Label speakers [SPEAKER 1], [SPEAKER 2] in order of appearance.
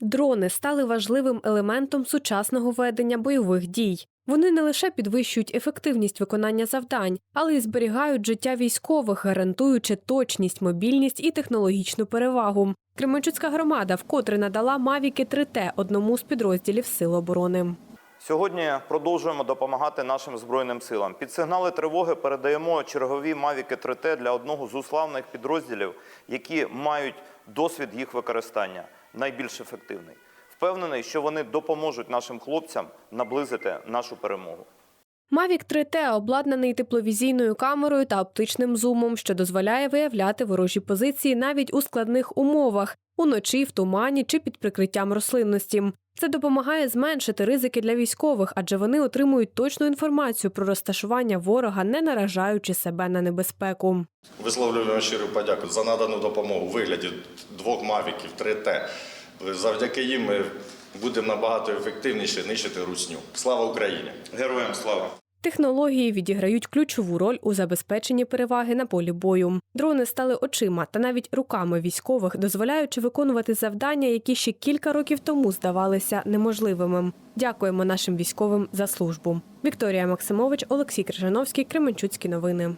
[SPEAKER 1] Дрони стали важливим елементом сучасного ведення бойових дій. Вони не лише підвищують ефективність виконання завдань, але й зберігають життя військових, гарантуючи точність, мобільність і технологічну перевагу. Кременчуцька громада вкотре надала Мавіки 3Т одному з підрозділів Сил оборони.
[SPEAKER 2] Сьогодні продовжуємо допомагати нашим збройним силам. Під сигнали тривоги передаємо чергові Мавіки 3Т для одного з уславних підрозділів, які мають досвід їх використання, найбільш ефективний. Впевнений, що вони допоможуть нашим хлопцям наблизити нашу перемогу.
[SPEAKER 1] Мавік 3Т обладнаний тепловізійною камерою та оптичним зумом, що дозволяє виявляти ворожі позиції навіть у складних умовах уночі, в тумані чи під прикриттям рослинності. Це допомагає зменшити ризики для військових, адже вони отримують точну інформацію про розташування ворога, не наражаючи себе на небезпеку.
[SPEAKER 3] Висловлюємо щиру подяку за надану допомогу у вигляді двох мавіків 3Т. Завдяки їм ми будемо набагато ефективніше нищити русню. Слава Україні!
[SPEAKER 2] Героям слава!
[SPEAKER 1] Технології відіграють ключову роль у забезпеченні переваги на полі бою. Дрони стали очима та навіть руками військових, дозволяючи виконувати завдання, які ще кілька років тому здавалися неможливими. Дякуємо нашим військовим за службу. Вікторія Максимович, Олексій Крижановський, Кременчуцькі новини.